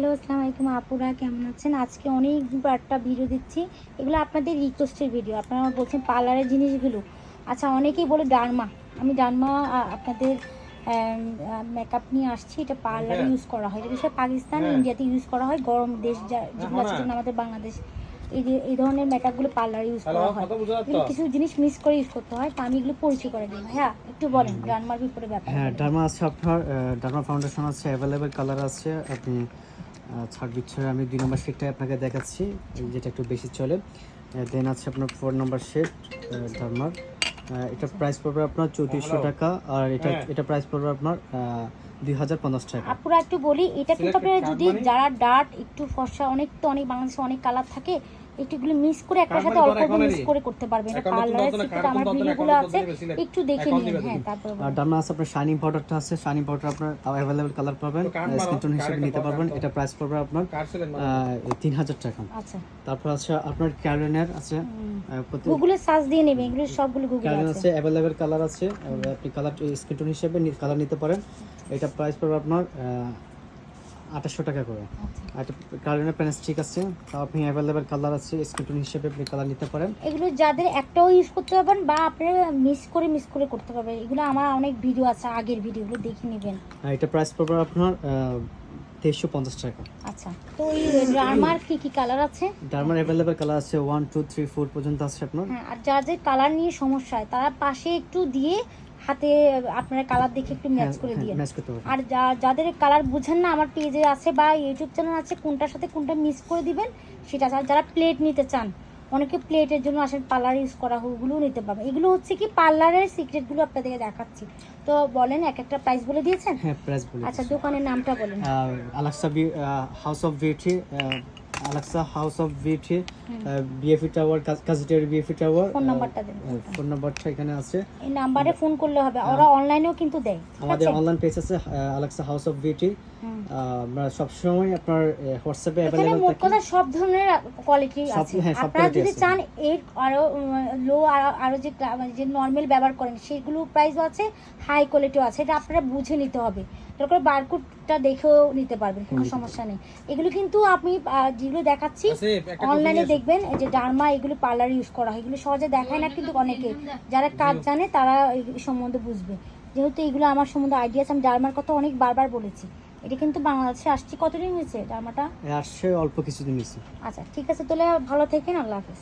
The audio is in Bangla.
হ্যালো আসসালামু আলাইকুম আপুরা কেমন আছেন? আজকে অনেকবার একটা ভিডিও দিচ্ছি। এগুলো আপনাদের রিকোয়েস্টের ভিডিও আপনারা বলছেন পার্লারের জিনিসগুলো। আচ্ছা অনেকেই বলে ডারমা। আমি ডারমা আপনাদের মেকআপ নিয়ে আসছি। এটা পার্লারে হ্যাঁ। ইউজ করা হয়। এটা বিষয়ে পাকিস্তান হ্যাঁ। ইন্ডিয়াতে ইউজ করা হয়। গরম দেশ যা- যেগুলো আছে হ্যাঁ। আমাদের বাংলাদেশ এই যে এই ধরনের মেকআপগুলো পার্লারে ইউজ করা হয়। কিছু জিনিস মিস করে ইউজ করতে হয় তো আমি এগুলো পরিচয় করে দিই। হ্যাঁ একটু বলেন ডারমার বিপরে ব্যাপার হ্যাঁ ডার্মা আছে আপনার ডার্মা ফাউন্ডেশন আছে অ্যাভেলেবেল কালার আছে। আপনি ছাড় বিচ্ছরে আমি দুই নম্বর শেডটাই আপনাকে দেখাচ্ছি যেটা একটু বেশি চলে। দেন আছে আপনার ফোর নম্বর শেড ধর্মার। এটা প্রাইস পড়বে আপনার চৌত্রিশশো টাকা আর এটা হ্যাঁ। এটা প্রাইস পড়বে আপনার টাকা। আপুরা একটু বলি এটা কিন্তু আপনারা যদি? যারা ডার্ট একটু ফর্সা অনেক তো অনেক বাংলাদেশে অনেক কালার থাকে একটু এগুলো মিস করে একটার সাথে অল্প মিস করে করতে পারবেন এটা পার্লারের নতুন আমার ভিডিওগুলো আছে একটু দেখে নিন হ্যাঁ তারপর আর আছে আপনার শাইনিং পাউডারটা আছে শাইনিং পাউডার আপনার অ্যাভেলেবেল কালার পাবেন হিসেবে নিতে পারবেন এটা প্রাইস পড়বে আপনার কার ছিলেন তিন হাজার টাকা। আচ্ছা। তারপর আছে আপনার আছে গুগলে সার্চ দিয়ে নেবেন এগুলো সবগুলো গুগলে কালার আছে। কালার আছে আপনি কালার স্কিন টোন হিসেবে কালার নিতে পারেন। এটা প্রাইস পড়বে আপনার আঠাশশো টাকা করে। আচ্ছা। আর এটা কালারের প্যানেস ঠিক আছে তো আপনি অ্যাভেলেবেল কালার আছে স্কিন হিসেবে আপনি কালার নিতে পারেন। এগুলো যাদের একটাও ইউজ করতে পারবেন বা আপনি মিস করে মিস করে করতে পারবেন। এগুলো আমার অনেক ভিডিও আছে আগের ভিডিওগুলো দেখে নেবেন। আর এটা প্রাইস পড়বে আপনার তেইশশো পঞ্চাশ টাকা। আচ্ছা তো এই ড্রামার কি কি কালার আছে? ড্রামার অ্যাভেলেবেল কালার আছে ওয়ান টু থ্রি ফোর পর্যন্ত আছে আপনার। হ্যাঁ আর যাদের কালার নিয়ে সমস্যা হয় তারা পাশে একটু দিয়ে হাতে আপনারা কালার দেখে একটু ম্যাচ করে দিয়ে। করতে পারবেন। আর যা- যাদের কালার বুঝেন না আমার পেজে আছে বা ইউটিউব চ্যানেল আছে কোনটার সাথে কোনটা মিস করে দিবেন সেটা যারা প্লেট নিতে চান অনেকে প্লেটের জন্য আসেন পার্লার ইউজ করা হয় ওগুলোও নিতে পারবেন। এগুলো হচ্ছে কি পার্লারের সিক্রেটগুলো আপনাদেরকে দেখাচ্ছি। তো বলেন এক একটা প্রাইস বলে দিয়েছেন? হ্যাঁ প্রাইস বলে আচ্ছা দোকানের নামটা বলেন। Alaxa house of beauty Alaxa house of beauty বিএফি tower কাজিটিয়ার বিএফি টাওয়ার ফোন নাম্বারটা দেন। ফোন নাম্বারটা এখানে আছে। এই নাম্বারে ফোন করলে হবে। ওরা অনলাইনেও কিন্তু দেয় আমাদের অনলাইন পেজ আছে আলাক্সা হাউস অফ বিউটি। আমরা সবসময় আপনার হোয়াটসঅ্যাপে এখানে অ্যাভেলেবেল মোট থাকি। কথা সব ধরনের কোয়ালিটি আছে। হ্যাঁ, আপনারা যদি চান এর আরও লো আরও যে মানে যে নর্মাল ব্যবহার করেন সেগুলো প্রাইসও আছে হাই কোয়ালিটিও আছে এটা আপনারা বুঝে নিতে হবে। তারপরে বারকোডটা দেখেও নিতে পারবেন কোনো সমস্যা নেই। এগুলো কিন্তু আপনি যেগুলো দেখাচ্ছি অনলাইনে দেখবেন এই যে ডার্মা এগুলো পার্লার ইউজ করা হয়। এগুলো সহজে দেখায় না কিন্তু অনেকে। যারা কাজ জানে তারা এই সম্বন্ধে বুঝবে। যেহেতু এগুলো আমার সম্বন্ধে আইডিয়া আছে আমি ডার্মার কথা অনেক বারবার বলেছি। এটা কিন্তু বাংলাদেশে আসছে কতদিন হয়েছে? ডার্মাটা আসছে অল্প কিছুদিন হয়েছে। আচ্ছা ঠিক আছে তাহলে ভালো থেকেন আল্লাহ হাফেজ।